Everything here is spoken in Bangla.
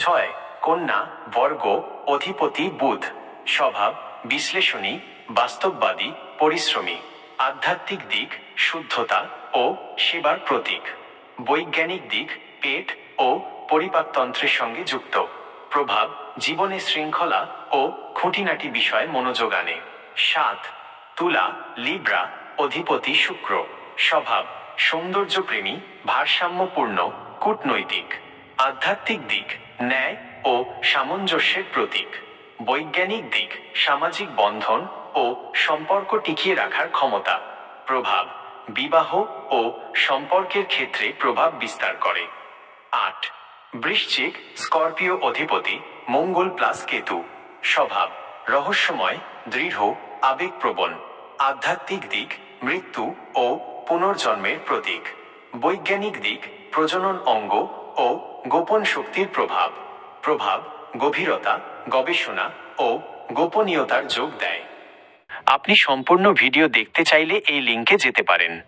ছয়, কন্যা, বর্গ, অধিপতি, বুধ। স্বভাব, বিশ্লেষণী, বাস্তববাদী, পরিশ্রমী। আধ্যাত্মিক দিক, শুদ্ধতা ও সেবার প্রতীক। বৈজ্ঞানিক দিক, পেট ও পরিপাকতন্ত্রের সঙ্গে যুক্ত। প্রভাব, জীবনে শৃঙ্খলা ও খুঁটিনাটি বিষয়ে মনোযোগ আনে। সাত, তুলা, লিব্রা, অধিপতি, শুক্র। স্বভাব, সৌন্দর্যপ্রেমী, ভারসাম্যপূর্ণ, কূটনৈতিক। আধ্যাত্মিক দিক, ন্যায় ও সামঞ্জস্যের প্রতীক, বৈজ্ঞানিক দিক, সামাজিক বন্ধন ও সম্পর্ক টিকিয়ে রাখার ক্ষমতা, প্রভাব, বিবাহ ও সম্পর্কের ক্ষেত্রে প্রভাব বিস্তার করে। আট, বৃশ্চিক, স্করপিও অধিপতি, মঙ্গল প্লাস কেতু, স্বভাব, রহস্যময়, দৃঢ়, আবেগপ্রবণ, আধ্যাত্মিক দিক, মৃত্যু ও পুনর্জন্মের প্রতীক, বৈজ্ঞানিক দিক, প্রজনন অঙ্গ ও গোপন শক্তির প্রভাব। প্রভাব, গভীরতা, গবেষণা ও গোপনীয়তার যোগ দেয়। আপনি সম্পূর্ণ ভিডিও দেখতে চাইলে এই লিঙ্কে যেতে পারেন।